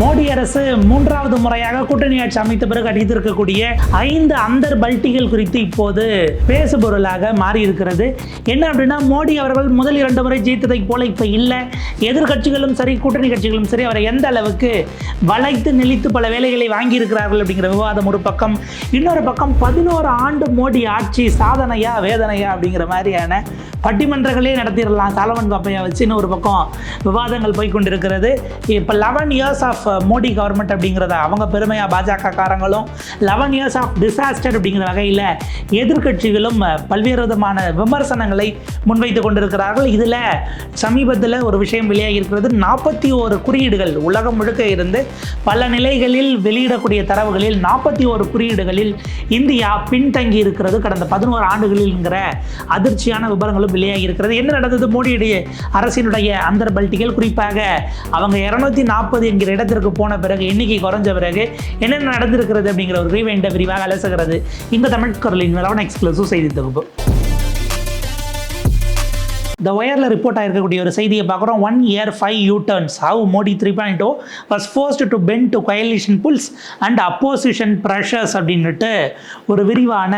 மோடி அரசு மூன்றாவது முறையாக கூட்டணி ஆட்சி அமைத்த பிறகு அடித்திருக்கக்கூடிய ஐந்து அந்தர் பல்ட்டிகள் குறித்து இப்போது பேசுபொருளாக மாறி இருக்கிறது என்ன அப்படின்னா மோடி அவர்கள் முதல் இரண்டு முறை ஜெயித்ததை போல இப்போ இல்லை. எதிர்க்கட்சிகளும் சரி கூட்டணி கட்சிகளும் சரி அவரை எந்த அளவுக்கு வளைத்து நெளித்து பல வேலைகளை வாங்கியிருக்கிறார்கள் அப்படிங்கிற விவாதம் ஒரு பக்கம். இன்னொரு பக்கம் பதினோரு ஆண்டு மோடி ஆட்சி சாதனையா வேதனையா அப்படிங்கிற மாதிரியான பட்டிமன்றங்களே நடத்திடலாம். சாலமன் பாப்பையா வச்சுன்னு ஒரு பக்கம் விவாதங்கள் போய் கொண்டிருக்கிறது. இப்போ eleven years of Uh, Modi government அப்படிங்கிறத அவங்க பெருமையாக பாஜக காரங்களும் லெவன் இயர்ஸ் ஆஃப் டிசாஸ்டர் அப்படிங்கிற வகையில் எதிர்கட்சிகளும் பல்வேறு விதமான விமர்சனங்களை முன்வைத்து கொண்டிருக்கிறார்கள். இதில் சமீபத்தில் ஒரு விஷயம் வெளியாகி இருக்கிறது நாற்பத்தி ஓரு குறியீடுகள் உலகம் முழுக்க இருந்து பல நிலைகளில் வெளியிடக்கூடிய தரவுகளில் நாற்பத்தி ஓரு குறியீடுகளில் இந்தியா பின்தங்கி இருக்கிறது. கடந்த பதினோரு ஆண்டுகளில்ங்கிற அதிர்ச்சியான விவரங்களும் வெளியாகி இருக்கிறது என்ன நடந்தது? மோடியுடைய அரசினுடைய அந்தர் பல்ட்டிகள் குறிப்பாக அவங்க இரநூத்தி நாற்பது என்கிற இடத்தில் இடத்திற்கு போன பிறகு எண்ணிக்கை குறைஞ்ச பிறகு என்னென்ன நடந்திருக்கிறது அப்படிங்கிற ஒரு ரீவெண்டை விரிவாக அலசுகிறது. இந்த தமிழ் குரலின் லெவன் எக்ஸ்க்ளூசிவ் செய்தி தொகுப்பு. த ஒயரில் ரிப்போர்ட் ஆகிருக்கக்கூடிய ஒரு செய்தியை பார்க்குறோம். One year five U turns how Modi three point O first forced to bend to coalition pulls and opposition pressures அப்படின்னுட்டு ஒரு விரிவான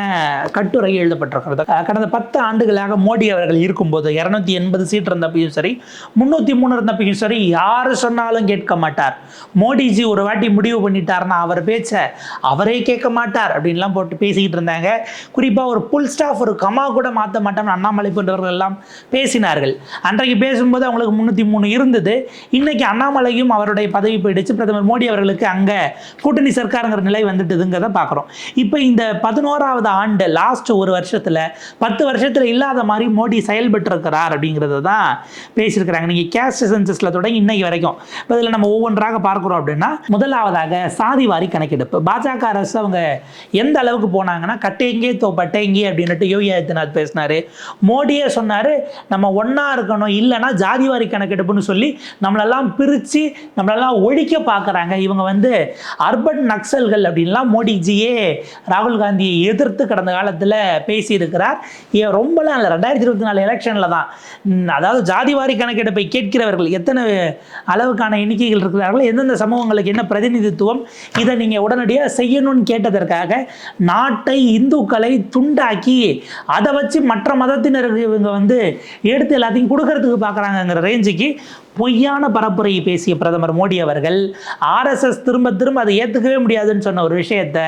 கட்டுரை எழுதப்பட்டிருக்கிறது. கடந்த பத்து ஆண்டுகளாக மோடி அவர்கள் இருக்கும்போது இரநூத்தி எண்பது சீட் இருந்தப்பையும் சரி முந்நூற்றி மூணு இருந்தப்பையும் சரி யார் சொன்னாலும் கேட்க மாட்டார். மோடிஜி ஒரு வாட்டி முடிவு பண்ணிட்டார்னா அவர் பேச்சை அவரே கேட்க மாட்டார் அப்படின்லாம் போட்டு பேசிக்கிட்டு இருந்தாங்க. குறிப்பாக ஒரு புல் ஸ்டாஃப் ஒரு கமா கூட மாற்ற மாட்டோம்னு அண்ணாமலை போன்றவர்கள் எல்லாம் பேசி பேசினார்கள். அன்றைக்கு பேசும்போது அவங்களுக்கு முந்நூற்றி மூணு இருந்தது. இன்றைக்கி அண்ணாமலையும் அவருடைய பதவி போயிடுச்சு. பிரதமர் மோடி அவர்களுக்கு அங்கே கூட்டணி சர்க்காருங்கிற நிலை வந்துட்டுதுங்கிறத பார்க்குறோம் இப்போ இந்த பதினோராவது ஆண்டு லாஸ்ட் ஒரு வருஷத்தில் பத்து வருஷத்தில் இல்லாத மாதிரி மோடி செயல்பட்டுருக்கிறார் அப்படிங்கிறத தான் பேசியிருக்கிறாங்க. நீங்கள் கேஸ்ட் சென்சஸில் தொடங்கி இன்னைக்கு வரைக்கும். இப்போ இதில் நம்ம ஒவ்வொன்றாக பார்க்குறோம் அப்படின்னா முதலாவதாக சாதி வாரி கணக்கெடுப்பு. பாஜக அரசு அவங்க எந்த அளவுக்கு போனாங்கன்னா கட்டேங்கே தோ பட்டேங்கே அப்படின்ட்டு யோகி ஆதித்யநாத் பேசினார். மோடியே சொன்னார் நம்ம ஒன்றா இருக்கணும் இல்லைன்னா ஜாதிவாரி கணக்கெடுப்புன்னு சொல்லி நம்மளெல்லாம் பிரித்து நம்மளெல்லாம் ஒழிக்க பார்க்குறாங்க இவங்க வந்து அர்பன் நக்சல்கள் அப்படின்லாம் மோடிஜியே ராகுல் காந்தியை எதிர்த்து கடந்த காலத்தில் பேசியிருக்கிறார். ஏன் ரொம்பலாம் இல்லை. ரெண்டாயிரத்தி இருபத்தி நாலு எலெக்ஷனில் தான். அதாவது ஜாதிவாரி கணக்கெடுப்பை கேட்கிறவர்கள் எத்தனை அளவுக்கான எண்ணிக்கைகள் இருக்கிறார்கள் எந்தெந்த சமூகங்களுக்கு என்ன பிரதிநிதித்துவம் இதை நீங்கள் உடனடியாக செய்யணும்னு கேட்டதற்காக நாட்டை இந்துக்களை துண்டாக்கி அதை வச்சு மற்ற மதத்தினருக்கு இவங்க வந்து எடுத்து எல்லாத்தையும் கொடுக்கறதுக்கு பார்க்குறாங்கங்கிற ரேஞ்சுக்கு பொய்யான பரப்புரையை பேசிய பிரதமர் மோடி அவர்கள் ஆர்எஸ்எஸ் திரும்ப திரும்ப அதை ஏற்றுக்கவே முடியாதுன்னு சொன்ன ஒரு விஷயத்தை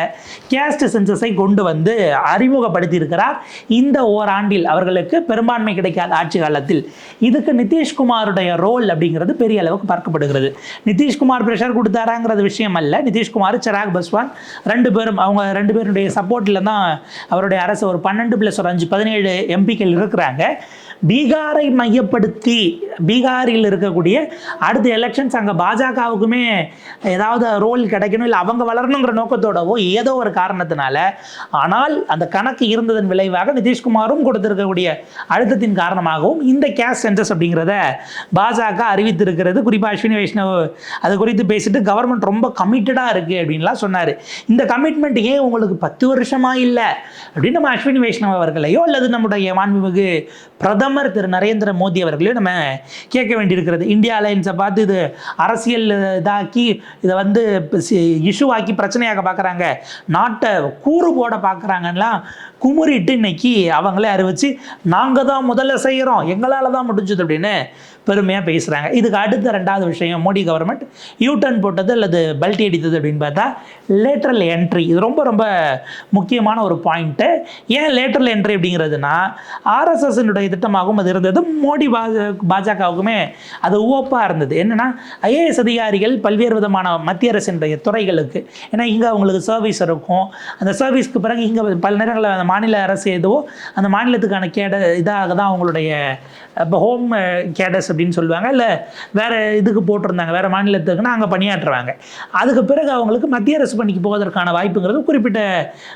கேஸ்ட் சென்சஸை கொண்டு வந்து அறிமுகப்படுத்தியிருக்கிறார். இந்த ஓராண்டில் அவர்களுக்கு பெரும்பான்மை கிடைக்காத ஆட்சி காலத்தில் இதுக்கு நிதிஷ்குமாருடைய ரோல் அப்படிங்கிறது பெரிய அளவுக்கு பார்க்கப்படுகிறது. நிதிஷ்குமார் ப்ரெஷர் கொடுத்தாராங்கிறது விஷயம் அல்ல. நிதிஷ்குமார் சிராக் பஸ்வான் ரெண்டு பேரும் அவங்க ரெண்டு பேருடைய சப்போர்ட்டில் தான் அவருடைய அரசு ஒரு பன்னெண்டு ப்ளஸ் ஒரு அஞ்சு பதினேழு எம்பிக்கள் இருக்கிறாங்க. பீகாரை மையப்படுத்தி பீகாரில் இருக்கக்கூடிய அடுத்த எலெக்ஷன்ஸ் அங்கே பாஜகவுக்குமே ஏதாவது ரோல் கிடைக்கணும் இல்லை அவங்க வளரணுங்கிற நோக்கத்தோடவோ ஏதோ ஒரு காரணத்தினால ஆனால் அந்த கணக்கு இருந்ததன் விளைவாக நிதிஷ்குமாரும் கொடுத்திருக்கக்கூடிய அழுத்தத்தின் காரணமாகவும் இந்த கேஸ் சென்சஸ் அப்படிங்கிறத பாஜக அறிவித்திருக்கிறது. குறிப்பாக அஸ்வினி வைஷ்ணவ் அது குறித்து பேசிட்டு கவர்மெண்ட் ரொம்ப கமிட்டடாக இருக்குது அப்படின்லாம் சொன்னார். இந்த கமிட்மெண்ட் ஏன் உங்களுக்கு பத்து வருஷமாக இல்லை? அப்படின்னு நம்ம அஸ்வினி வைஷ்ணவ் அவர்களையோ அல்லது நம்முடைய மாண்புமிகு பிரதமர் திரு நரேந்திர மோடி அவர்களையும் நம்ம கேட்க வேண்டியிருக்கிறது. இந்தியா அலையன்ஸை பார்த்து இது அரசியல் இதாக்கி இதை வந்து இஷ்யூ ஆக்கி பிரச்சனையாக பார்க்குறாங்க. நாட்டை கூறு போட பார்க்குறாங்கலாம் குமுறிட்டு இன்னைக்கு அவங்களே அறிவிச்சு நாங்கள் தான் முதல்ல செய்கிறோம் எங்களால் தான் முடிஞ்சது அப்படின்னு பெருமையாக பேசுகிறாங்க இதுக்கு அடுத்த ரெண்டாவது விஷயம் மோடி கவர்மெண்ட் யூ டர்ன் போட்டது அல்லது பல்ட்டி அடித்தது அப்படின்னு பார்த்தா லேட்டரல் என்ட்ரி இது ரொம்ப ரொம்ப முக்கியமான ஒரு பாயிண்ட்டு ஏன் லேட்டரல் என்ட்ரி அப்படிங்கிறதுனா ஆர்எஸ்எஸ்னுடைய திட்டமாகவும் அது இருந்தது. மோடி பாஜ பாஜகவுக்குமே அது ஓப்பாக இருந்தது. என்னென்னா ஐஏஎஸ் அதிகாரிகள் பல்வேறு விதமான மத்திய அரசினுடைய துறைகளுக்கு ஏன்னா இங்கே அவங்களுக்கு சர்வீஸ் இருக்கும். அந்த சர்வீஸ்க்கு பிறகு இங்கே பல நேரங்களில் அந்த மாநில அரசு எதுவோ அந்த மாநிலத்துக்கான கேட இதாக தான் அவங்களுடைய இப்போ ஹோம் கேடஸ் அப்படின்னு சொல்லுவாங்க. இல்லை வேறு இதுக்கு போட்டிருந்தாங்க வேறு மாநிலத்துக்குன்னா அங்கே பணியாற்றுவாங்க. அதுக்கு பிறகு அவங்களுக்கு மத்திய அரசு பணிக்கு போவதற்கான வாய்ப்புங்கிறது குறிப்பிட்ட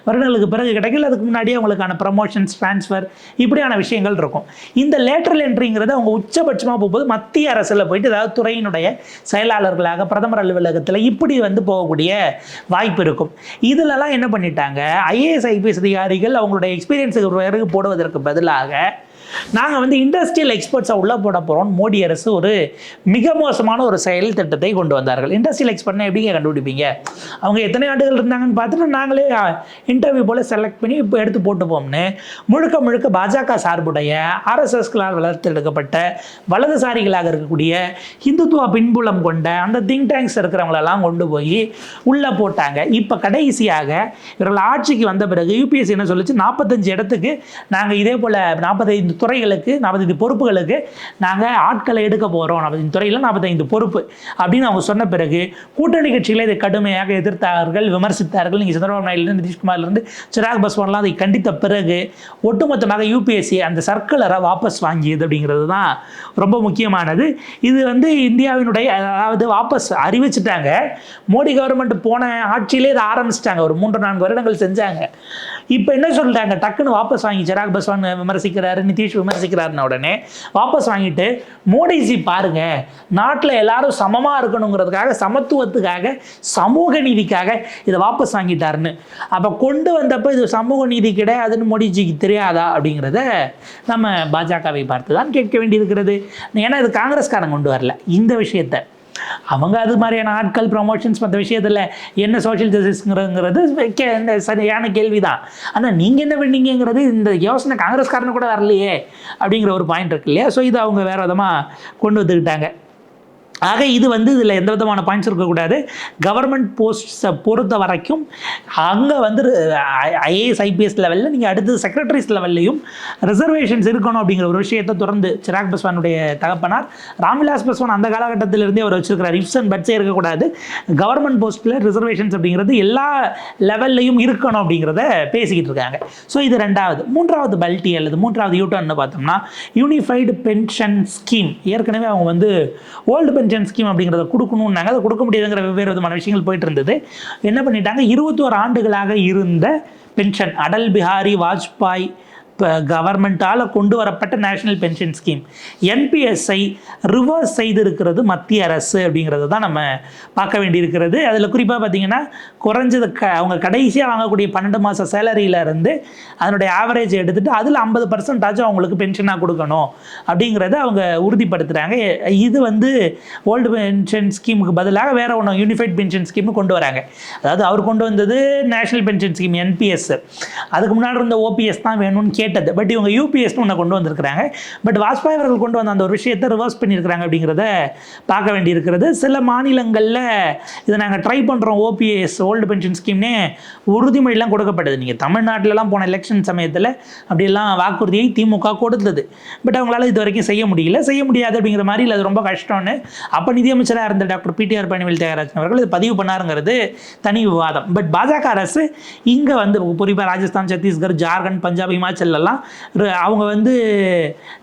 வருடங்களுக்கு பிறகு கிடைக்கல அதுக்கு முன்னாடியே அவங்களுக்கான ப்ரமோஷன்ஸ் ட்ரான்ஸ்ஃபர் இப்படியான விஷயங்கள் இருக்கும். இந்த லேட்டரல் என்ட்ரிங்கிறது அவங்க உச்சபட்சமாக போகும்போது மத்திய அரசில் போயிட்டு ஏதாவது துறையினுடைய செயலாளர்களாக பிரதமர் அலுவலகத்தில் இப்படி வந்து போகக்கூடிய வாய்ப்பு இருக்கும். இதிலலாம் என்ன பண்ணிட்டாங்க? ஐஏஎஸ் ஐபிஎஸ் அதிகாரிகள் அவங்களுடைய எக்ஸ்பீரியன்ஸுக்கு பிறகு போடுவதற்கு பதிலாக நாங்கள் வந்து இண்டஸ்ட்ரியல் எக்ஸ்பர்ட்ஸை உள்ளே போட போகிறோம் மோடி அரசு ஒரு மிக மோசமான ஒரு செயல் திட்டத்தை கொண்டு வந்தார்கள். இண்டஸ்ட்ரியல் எக்ஸ்பர்ட்னா எப்படிங்க கண்டுபிடிப்பீங்க? அவங்க எத்தனை ஆண்டுகள் இருந்தாங்கன்னு பார்த்துட்டு நாங்களே இன்டர்வியூ போல் செலக்ட் பண்ணி இப்போ எடுத்து போட்டுப்போம்னு. முழுக்க முழுக்க பாஜக சார்புடைய ஆர்எஸ்எஸ்களால் வளர்த்தெடுக்கப்பட்ட வலதுசாரிகளாக இருக்கக்கூடிய ஹிந்துத்துவ பின்புலம் கொண்ட அந்த திங்க் டேங்க்ஸ் இருக்கிறவங்களெல்லாம் கொண்டு போய் உள்ளே போட்டாங்க. இப்போ கடைசியாக இவர்கள் ஆட்சிக்கு வந்த பிறகு யூபிஎஸ்சி என்ன சொல்லிச்சு? நாற்பத்தஞ்சு இடத்துக்கு நாங்கள் இதே போல் நாற்பத்தைந்து துறைகளுக்கு நாற்பத்தைந்து பொறுப்புகளுக்கு நாங்கள் ஆட்களை எடுக்க போகிறோம் நாற்பத்தைந்து துறையில் நாற்பத்தைந்து பொறுப்பு. அப்படின்னு அவங்க சொன்ன பிறகு கூட்டணி கட்சிகளை இதை கடுமையாக எதிர்த்தார்கள் விமர்சித்தார்கள். நீங்கள் சந்திரபாபு நாயுடுலேருந்து நிதிஷ்குமார்லேருந்து சிராக் பஸ்வான்லாம் அதை கண்டித்த பிறகு ஒட்டுமொத்தமாக யூபிஎஸ்சி அந்த சர்க்குலரை வாபஸ் வாங்கியது அப்படிங்கிறது தான் ரொம்ப முக்கியமானது. இது வந்து இந்தியாவினுடைய அதாவது வாபஸ் அறிவிச்சிட்டாங்க. மோடி கவர்மெண்ட் போன ஆட்சியிலே இதை ஆரம்பிச்சிட்டாங்க. ஒரு மூன்று நான்கு வருடங்கள் செஞ்சாங்க. இப்போ என்ன சொல்லிட்டாங்க டக்குன்னு வாபஸ் வாங்கி சிராக் பஸ்வான் விமர்சிக்கிறாரு நிதிஷ் விமர்சிக்கிறாருன்ன உடனே வாபஸ் வாங்கிட்டு மோடிஜி பாருங்க நாட்டில் எல்லாரும் சமமாக இருக்கணுங்கிறதுக்காக சமத்துவத்துக்காக சமூக நீதிக்காக இதை வாபஸ் வாங்கிட்டாருன்னு. அப்போ கொண்டு வந்தப்போ இது சமூக நீதி கிடையாதுன்னு மோடிஜிக்கு தெரியாதா? அப்படிங்கிறத நம்ம பாஜகவை பார்த்து தான் கேட்க வேண்டியிருக்கிறது. ஏன்னா இது காங்கிரஸ்காரன் கொண்டு வரல. இந்த விஷயத்தை அவங்க அது மாதிரியான ஆட்கள் ப்ரமோஷன்ஸ் மற்ற விஷயத்தில் என்ன சோஷியல் ஜஸ்டிஸ்ங்கிறதுங்கிறது கே- இந்த சரியான கேள்வி தான் ஆனால் நீங்கள் என்ன பண்ணீங்கங்கிறது இந்த யோசனை காங்கிரஸ்காரனு கூட வரலையே அப்படிங்கிற ஒரு பாயிண்ட் இருக்கு இல்லையா? ஸோ இது அவங்க வேறு விதமாக கொண்டு வந்துக்கிட்டாங்க. ஆக இது வந்து இதில் எந்த விதமான பாயிண்ட்ஸ் இருக்கக்கூடாது கவர்மெண்ட் போஸ்ட்ஸை பொறுத்த வரைக்கும் அங்கே வந்து ஐஏஎஸ் ஐபிஎஸ் லெவலில் நீங்கள் அடுத்தது செக்ரட்டரிஸ் லெவல்லையும் ரிசர்வேஷன்ஸ் இருக்கணும் அப்படிங்கிற ஒரு விஷயத்தை தொடர்ந்து சிராக் பஸ்வானுடைய தகப்பனார் ராம்விலாஸ் பஸ்வான் அந்த காலகட்டத்திலிருந்தே அவர் வச்சிருக்கிறார். இஃப்ஸ் அண்ட் பட்ஸே இருக்கக்கூடாது கவர்மெண்ட் போஸ்ட்டில் ரிசர்வேஷன்ஸ் அப்படிங்கிறது எல்லா லெவல்லையும் இருக்கணும் அப்படிங்கிறத பேசிக்கிட்டு இருக்காங்க. ஸோ இது ரெண்டாவது. மூன்றாவது பல்டி அல்லது மூன்றாவது யூட்டர்ன்னு பார்த்தோம்னா யூனிஃபைடு பென்ஷன் ஸ்கீம் ஏற்கனவே அவங்க வந்து ஓல்டு பென்ஷன் ஸ்கீம் அப்படிங்கிறத கொடுக்கணும்னாங்க. அதை கொடுக்க முடியாதுங்கிற வெவ்வேறு விதமான விஷயங்கள் போயிட்டு இருந்தது என்ன பண்ணிட்டாங்க? இருபத்தோரு ஆண்டுகளாக இருந்த பென்ஷன் அடல் பிஹாரி வாஜ்பாய் கவர்மெண்ட்டால் கொண்டு வரப்பட்ட நேஷனல் பென்ஷன் ஸ்கீம் என்பிஎஸ்ஐ ரிவர்ஸ் செய்திருக்கிறது மத்திய அரசு அப்படிங்கிறது தான் நம்ம பார்க்க வேண்டியிருக்கிறது. அதில் குறிப்பாக பார்த்திங்கன்னா குறைஞ்சது க அவங்க கடைசியாக வாங்கக்கூடிய பன்னெண்டு மாத சேலரியிலேருந்து அதனுடைய ஆவரேஜ் எடுத்துகிட்டு அதில் ஐம்பது பர்சன்டாச்சும் அவங்களுக்கு பென்ஷனாக கொடுக்கணும் அப்படிங்கிறத அவங்க உறுதிப்படுத்துகிறாங்க இது வந்து ஓல்டு பென்ஷன் ஸ்கீமுக்கு பதிலாக வேறு ஒன்று யூனிஃபைட் பென்ஷன் ஸ்கீம் கொண்டு வராங்க. அதாவது அவர் கொண்டு வந்தது நேஷனல் பென்ஷன் ஸ்கீம் என்பிஎஸ் அதுக்கு முன்னாடி இருந்த ஓபிஎஸ் தான் வேணும்னு கேட்டு கேட்டது. பட் இவங்க யூபிஎஸ்னு ஒன்று கொண்டு வந்திருக்கிறாங்க. பட் வாஜ்பாய் அவர்கள் கொண்டு வந்த அந்த ஒரு விஷயத்தை ரிவர்ஸ் பண்ணியிருக்கிறாங்க அப்படிங்கிறத பார்க்க வேண்டியிருக்கிறது. சில மாநிலங்களில் இதை நாங்கள் ட்ரை பண்ணுறோம் ஓபிஎஸ் ஓல்டு பென்ஷன் ஸ்கீம்னே உறுதிமொழிலாம் கொடுக்கப்பட்டது. நீங்கள் தமிழ்நாட்டிலலாம் போன எலெக்ஷன் சமயத்தில் அப்படியெல்லாம் வாக்குறுதியை திமுக கொடுத்தது. பட் அவங்களால இது வரைக்கும் செய்ய முடியல. செய்ய முடியாது அப்படிங்கிற மாதிரி இல்லை. அது ரொம்ப கஷ்டம்னு. அப்போ நிதியமைச்சராக இருந்த டாக்டர் பிடிஆர் பழனிவேல் தியாகராஜன் அவர்கள் இது பதிவு பண்ணாருங்கிறது தனி விவாதம். பட் பாஜக அரசு இங்கே வந்து குறிப்பாக ராஜஸ்தான் சத்தீஸ்கர் ஜார்க்கண்ட் பஞ்சாப் இமாச்சல் எல்லாம் அவங்க வந்து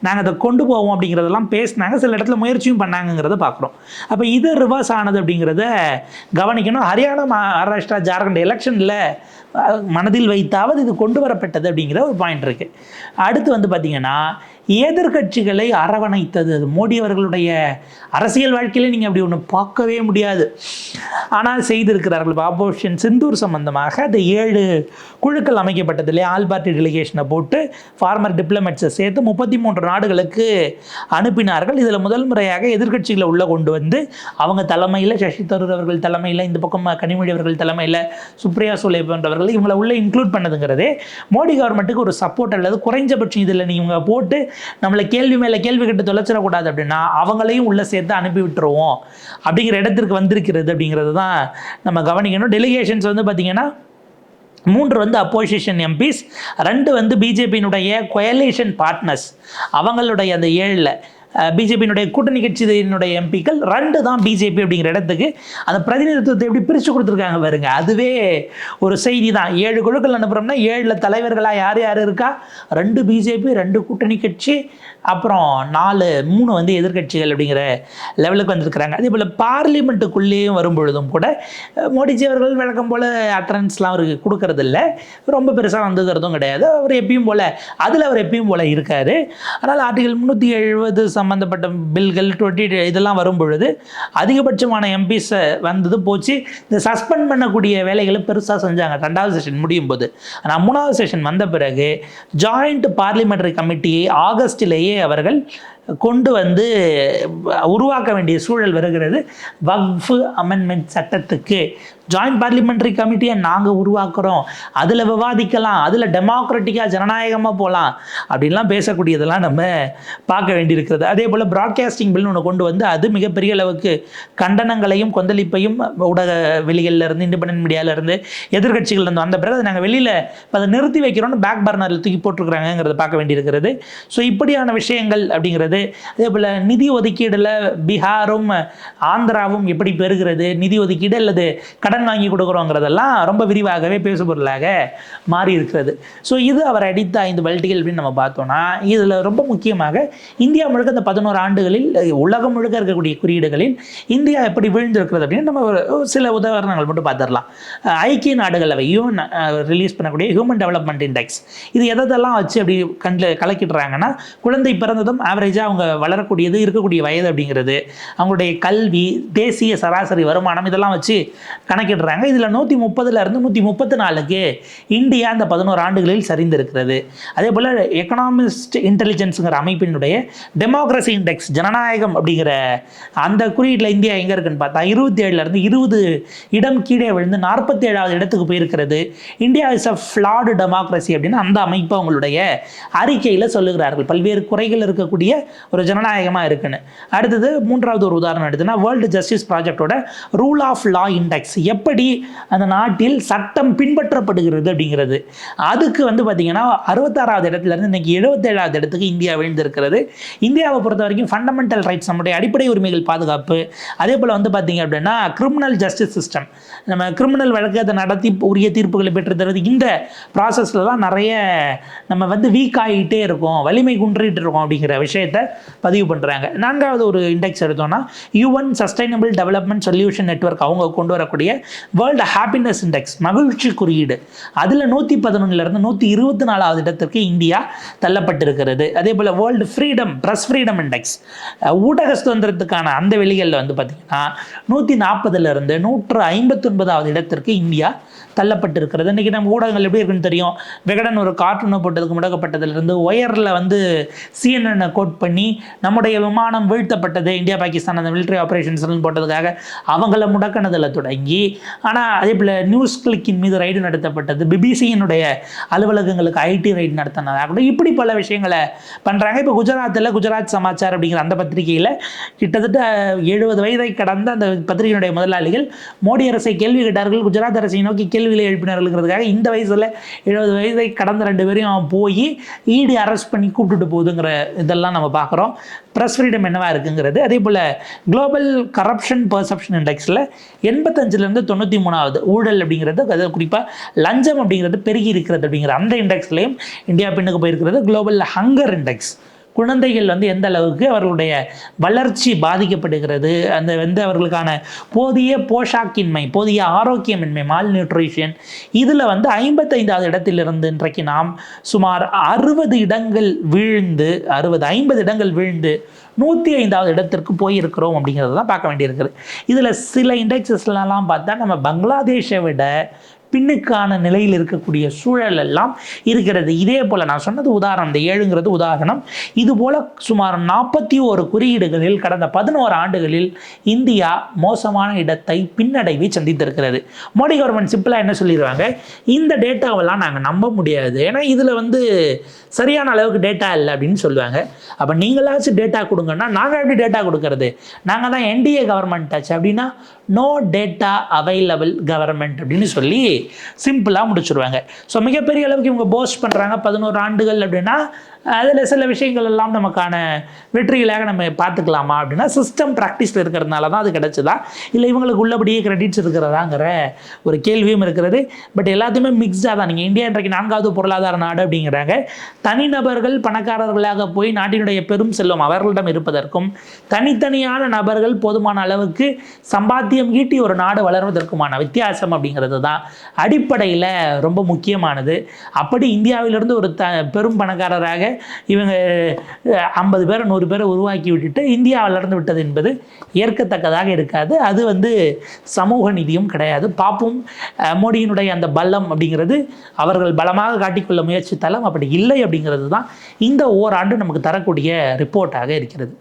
நாங்கள் அதை கொண்டு போவோம் அப்படிங்கிறதெல்லாம் பேசினாங்க. சில இடத்துல முயற்சியும் பண்ணாங்கங்கிறத பார்க்குறோம் அப்போ இது ரிவர்ஸ் ஆனது அப்படிங்கிறத கவனிக்கணும். ஹரியானா மகாராஷ்டிரா ஜார்க்கண்ட் எலெக்ஷனில் மனதில் வைத்தாவது இது கொண்டு வரப்பட்டது அப்படிங்கிற ஒரு பாயிண்ட் இருக்குது அடுத்து வந்து பார்த்திங்கன்னா எதிர்க்கட்சிகளை அரவணைத்தது. அது மோடி அவர்களுடைய அரசியல் வாழ்க்கையில் நீங்கள் அப்படி ஒன்று பார்க்கவே முடியாது. ஆனால் செய்திருக்கிறார்கள் ஆப்போசிஷன் சிந்தூர் சம்பந்தமாக அந்த ஏழு குழுக்கள் அமைக்கப்பட்டது இல்லையா? ஆல் பார்ட்டி டெலிகேஷனை போட்டு ஃபார்மர் டிப்ளமேட்ஸை சேர்த்து முப்பத்தி மூன்று நாடுகளுக்கு அனுப்பினார்கள். இதில் முதல் முறையாக எதிர்க்கட்சிகளை உள்ளே கொண்டு வந்து அவங்க தலைமையில் சசி தரூர் அவர்கள் தலைமையில் இந்த பக்கம் கனிமொழி அவர்கள் தலைமையில் சுப்ரியா சுலே போன்றவர்கள் இவங்களை உள்ளே இன்க்ளூட் பண்ணதுங்கிறதே மோடி கவர்மெண்ட்டுக்கு ஒரு சப்போர்ட் அல்லது குறைஞ்சபட்சம் இதில் நீங்கள் போட்டு நம்மளை கேள்வி மேலே கேள்வி கிட்ட தொலைச்சிடக்கூடாது அப்படின்னா அவங்களையும் உள்ளே சேர்த்து அனுப்பி விட்டுருவோம் அப்படிங்கிற இடத்திற்கு வந்திருக்கிறது அப்படிங்கிறது தான் நம்ம கவனிக்கணும். டெலிகேஷன்ஸ் வந்து பார்த்திங்கன்னா மூன்று வந்து அப்போசிஷன் எம்பிஸ் ரெண்டு வந்து பிஜேபியினுடைய கொயலேஷன் பார்ட்னர்ஸ் அவங்களுடைய அந்த ஏழில் பிஜேபியினுடைய கூட்டணி கட்சியினுடைய எம்பிக்கள் ரெண்டு தான் பிஜேபி அப்படிங்கிற இடத்துக்கு அந்த பிரதிநிதித்துவத்தை எப்படி பிரித்து கொடுத்துருக்காங்க பாருங்க. அதுவே ஒரு செய்தி தான் ஏழு குழுக்கள் அனுப்புகிறோம்னா ஏழில் தலைவர்களாக யார் யார் இருக்கா? ரெண்டு பிஜேபி ரெண்டு கூட்டணி கட்சி அப்புறம் நாலு மூணு வந்து எதிர்க்கட்சிகள் அப்படிங்கிற லெவலுக்கு வந்திருக்கிறாங்க. அதே போல் பார்லிமெண்ட்டுக்குள்ளேயும் வரும்பொழுதும் கூட மோடிஜி அவர்கள் வழக்கம் போல் அட்டரன்ஸ்லாம் அவருக்கு கொடுக்கறதில்ல. ரொம்ப பெருசாக வந்துக்கிறதும் கிடையாது. அவர் எப்பயும் போல் அதில் அவர் எப்பயும் போல் இருக்கார். ஆனால் ஆர்டிகல் முந்நூற்றி எழுபது சம்மந்தப்பட்ட பில்கள் டுவெண்ட்டி இதெல்லாம் வரும் பொழுது அதிகபட்சமான எம்பிஸை வந்தது போச்சு. இந்த சஸ்பெண்ட் பண்ணக்கூடிய வேலைகளை பெருசாக செஞ்சாங்க. ரெண்டாவது செஷன் முடியும் போது. ஆனால் மூணாவது செஷன் வந்த பிறகு ஜாயிண்ட் பார்லிமெண்டரி கமிட்டியை ஆகஸ்டிலேயே அவர்கள் கொண்டு வந்து உருவாக்க வேண்டிய சூழல் வருகிறது. வக்ஃபு அமெண்ட்மெண்ட் சட்டத்துக்கு ஜாயிண்ட் பார்லிமெண்ட்ரி கமிட்டியை நாங்கள் உருவாக்குறோம். அதில் விவாதிக்கலாம். அதில் டெமோக்ராட்டிக்காக ஜனநாயகமாக போகலாம் அப்படின்லாம் பேசக்கூடியதெல்லாம் நம்ம பார்க்க வேண்டியிருக்கிறது. அதே போல் ப்ராட்காஸ்டிங் பில்னு ஒன்று கொண்டு வந்து அது மிகப்பெரிய அளவுக்கு கண்டனங்களையும் கொந்தளிப்பையும் ஊடக வெளிகளில் இருந்து இண்டிபெண்டன்ட் மீடியாவிலேருந்து எதிர்கட்சிகள் இருந்து வந்த பிறகு அதை நாங்கள் வெளியில் அதை நிறுத்தி வைக்கிறோம்னு பேக் பர்னரில் தூக்கி போட்டிருக்கிறாங்கிறத பார்க்க வேண்டியிருக்கிறது. ஸோ இப்படியான விஷயங்கள் அப்படிங்கிறது அதே போல் நிதி ஒதுக்கீடில் பீகாரும் ஆந்திராவும் எப்படி பெறுகிறது நிதி ஒதுக்கீடு அல்லது கடன் வாங்கி கொடுக்குறோங்கிறதெல்லாம் ரொம்ப விரிவாகவே பேசுபொருளாக மாறி இருக்கிறது. ஸோ இது அவர் அடித்த ஐந்து பல்டிகள் அப்படின்னு நம்ம பார்த்தோம்னா இதில் ரொம்ப முக்கியமாக இந்தியா முழுக்க இந்த பதினோரு ஆண்டுகளில் உலகம் முழுக்க இருக்கக்கூடிய குறியீடுகளில் இந்தியா எப்படி விழுந்திருக்கிறது அப்படின்னு நம்ம ஒரு சில உதாரணங்கள் மட்டும் பார்த்துடலாம். ஐக்கிய நாடுகள் அவை யூஎன் ரிலீஸ் பண்ணக்கூடிய ஹியூமன் டெவலப்மெண்ட் இண்டெக்ஸ் இது எதெல்லாம் வச்சு அப்படி கண்ணில் கலக்கிடுறாங்கன்னா குழந்தை பிறந்ததும் ஆவரேஜாக அவங்க வளரக்கூடியது இருக்கக்கூடிய வயது அப்படிங்கிறது அவங்களுடைய கல்வி தேசிய சராசரி வருமானம் இதெல்லாம் வச்சு கணக்கிடுறாங்க. இதில் நூற்றி முப்பதுல இருந்து நூற்றி முப்பத்தி நாலுக்கு இந்தியா அந்த பதினோரு ஆண்டுகளில் சரிந்திருக்கிறது. அதே போல் எக்கனாமிஸ்ட் இன்டெலிஜென்ஸுங்கிற அமைப்பினுடைய டெமோக்ரஸி இண்டெக்ஸ் ஜனநாயகம் அப்படிங்கிற அந்த குறியீட்டில் இந்தியா எங்கே இருக்குன்னு பார்த்தா இருபத்தி ஏழுலேருந்து இருபது இடம் கீழே விழுந்து நாற்பத்தி ஏழாவது இடத்துக்கு போயிருக்கிறது. India is a flawed democracy அப்படின்னு அந்த அமைப்பு அவங்களுடைய அறிக்கையில் சொல்லுகிறார்கள். பல்வேறு குறைகள் இருக்கக்கூடிய ஒரு ஜனநாயகமாக இருக்குன்னு. அடுத்தது மூன்றாவது ஒரு உதாரணம் எடுத்துன்னா வேர்ல்டு ஜஸ்டிஸ் ப்ராஜெக்டோட ரூல் ஆஃப் லா இண்டெக்ஸ் எப்படி அந்த நாட்டில் சட்டம் பின்பற்றப்படுகிறது அப்படிங்கிறது. அதுக்கு வந்து பார்த்தீங்கன்னா அறுபத்தாறாவது இடத்துலேருந்து இன்றைக்கி இன்னைக்கு எழுபத்தேழாவது இடத்துக்கு இந்தியா விழுந்திருக்கிறது. இந்தியாவை பொறுத்த வரைக்கும் ஃபண்டமெண்டல் ரைட்ஸ் நம்முடைய அடிப்படை உரிமைகள் பாதுகாப்பு. அதே போல் வந்து பார்த்தீங்க அப்படின்னா கிரிமினல் ஜஸ்டிஸ் சிஸ்டம் நம்ம கிரிமினல் வழக்கு அதை நடத்தி உரிய தீர்ப்புகளை பெற்று தருவது இந்த ப்ராசஸ்லலாம் நிறைய நம்ம வந்து வீக் ஆகிட்டே இருக்கோம் வலிமை குன்றிட்டு இருக்கோம் அப்படிங்கிற விஷயத்தை பதிவு பண்ணுறாங்க நான்காவது ஒரு இண்டெக்ஸ் எடுத்தோம்னா UN sustainable development solution network அவங்க கொண்டு வரக்கூடிய வேர்ல்டு ஹாப்பினஸ் இண்டெக்ஸ் மகிழ்ச்சி குறியீடு. அதில் நூற்றி பதினொன்றுலேருந்து நூற்றி இருபத்தி நாலாவது இடத்திற்கு இந்தியா தள்ளப்பட்டிருக்கிறது. அதே போல் world freedom press freedom index ஊடக சுதந்திரத்துக்கான அந்த வெளிகளில் வந்து பார்த்திங்கன்னா நூற்றி நாற்பதுலேருந்து நூற்று ஐம்பத்தொன்பதாவது இடத்திற்கு இந்தியா தள்ளப்பட்டிருக்கிறது. இன்றைக்கி நம்ம ஊடகங்கள் எப்படி இருக்குன்னு தெரியும்? விகடன் ஒரு கார்ட்டூனை போட்டதுக்கு முடக்கப்பட்டதுலேருந்து ஒயரில் வந்து சிஎன்என்னை கோட் பண்ணி நம்முடைய விமானம் வீழ்த்தப்பட்டது இந்தியா பாகிஸ்தான் அந்த மிலிட்ரி ஆப்ரேஷன்ஸ்னு போட்டதுக்காக அவங்கள முடக்கினதில் தொடங்கி ஆனால் அதே போல் நியூஸ் கிளிக்கின் மீது ரைடு நடத்தப்பட்டது. பிபிசியினுடைய அலுவலகங்களுக்கு ஐடி ரைடு நடத்தினதாக கூட இப்படி பல விஷயங்களை பண்ணுறாங்க இப்போ குஜராத்தில் குஜராத் சமாச்சார் அப்படிங்கிற அந்த பத்திரிகையில் கிட்டத்தட்ட எழுபது வயதை கடந்த அந்த பத்திரிகையினுடைய முதலாளிகள் மோடி அரசை கேள்வி கேட்டார்கள். குஜராத் அரசை நோக்கி கேள்விகளை எழுப்பினார்கள்ங்கிறதுக்காக இந்த வயசில் எழுபது வயதை கடந்த ரெண்டு பேரையும் போய் ஈடி அரெஸ்ட் பண்ணி கூப்பிட்டுட்டு போகுதுங்கிற இதெல்லாம் நம்ம பார்க்குறோம். ப்ரெஸ் ஃப்ரீடம் என்னவா இருக்குங்கிறது. அதே போல் குளோபல் கரப்ஷன் பர்செப்ஷன் இண்டெக்ஸில் எண்பத்தஞ்சிலேருந்து தொண்ணூற்றி மூணாவது ஊழல் அப்படிங்கிறது அது குறிப்பாக லஞ்சம் அப்படிங்கிறது பெருகி இருக்கிறது அப்படிங்கிற அந்த இண்டெக்ஸ்லேயும் இந்தியா பின்னுக்கு போயிருக்கிறது குளோபல் ஹங்கர் இண்டெக்ஸ் குழந்தைகள் வந்து எந்த அளவுக்கு அவர்களுடைய வளர்ச்சி பாதிக்கப்படுகிறது? அந்த வந்து அவர்களுக்கான போதிய போஷாக்கின்மை போதிய ஆரோக்கியமின்மை மால் நியூட்ரிஷன் இதில் வந்து ஐம்பத்தைந்தாவது இடத்திலிருந்து இன்றைக்கு நாம் சுமார் அறுபது இடங்கள் வீழ்ந்து அறுபது ஐம்பது இடங்கள் வீழ்ந்து நூற்றி ஐந்தாவது இடத்திற்கு போயிருக்கிறோம் அப்படிங்கிறத தான் பார்க்க வேண்டியிருக்குது. இதில் சில இண்டெக்ஸஸ்லாம் பார்த்தா நம்ம பங்களாதேஷை விட பின்னுக்கான நிலையில் இருக்கக்கூடிய சூழல் எல்லாம் இருக்கிறது. இதே போல் நான் சொன்னது உதாரணம் இந்த ஏழுங்கிறது உதாரணம். இது போல் சுமார் நாற்பத்தி ஒரு குறியீடுகளில் கடந்த பதினோரு ஆண்டுகளில் இந்தியா மோசமான இடத்தை பின்னடைவை சந்தித்திருக்கிறது. மோடி கவர்மெண்ட் சிம்பிளாக என்ன சொல்லிடுவாங்க இந்த டேட்டாவெல்லாம் நாங்கள் நம்ப முடியாது. ஏன்னா இதில் வந்து சரியான அளவுக்கு டேட்டா இல்லை அப்படின்னு சொல்லுவாங்க. அப்போ நீங்களாச்சும் டேட்டா கொடுங்கன்னா நாங்கள் எப்படி டேட்டா கொடுக்கறது? நாங்கள் தான் என்டிஏ கவர்மெண்ட் ஆச்சு அப்படின்னா நோ டேட்டா அவைலபிள் கவர்மெண்ட் அப்படின்னு சொல்லி சிம்பிளாக முடிச்சிருவாங்க. ஸோ மிகப்பெரிய அளவுக்கு இவங்க போஸ்ட் பண்ணுறாங்க பதினோரு ஆண்டுகள் அப்படின்னா அதில் சில விஷயங்கள் எல்லாம் நமக்கான வெற்றிகளாக நம்ம பார்த்துக்கலாமா அப்படின்னா சிஸ்டம் ப்ராக்டிஸில் இருக்கிறதுனால தான் அது கிடைச்சதா? இல்லை இவங்களுக்கு உள்ளபடியே கிரெடிட்ஸ் இருக்கிறதாங்கிற ஒரு கேள்வியும் இருக்கிறது. பட் எல்லாத்தையுமே மிக்ஸ்டாக தான். நீங்கள் இந்தியா இன்றைக்கு நான்காவது பொருளாதார நாடு அப்படிங்கிறாங்க. தனிநபர்கள் பணக்காரர்களாக போய் நாட்டினுடைய பெரும் செல்வம் அவர்களிடம் இருப்பதற்கும் தனித்தனியான நபர்கள் போதுமான அளவுக்கு சம்பாத்தியம் ஈட்டி ஒரு நாடு வளர்வதற்குமான வித்தியாசம் அப்படிங்கிறது தான் அடிப்படையில் ரொம்ப முக்கியமானது. அப்படி இந்தியாவிலிருந்து ஒரு த பெரும் பணக்காரராக இவங்க ஐம்பது பேரை நூறு பேரை உருவாக்கி விட்டுட்டு இந்தியா வளர்ந்து விட்டது என்பது ஏற்கத்தக்கதாக இருக்காது. அது வந்து சமூக நீதியும் கிடையாது. பார்ப்போம் மோடியினுடைய அந்த பலம் அப்படிங்கிறது அவர்கள் பலமாக காட்டிக்கொள்ள முயற்சித்தாலும் அப்படி இல்லை அப்படிங்கிறது தான் இந்த ஓராண்டு நமக்கு தரக்கூடிய ரிப்போர்ட்டாக இருக்கிறது.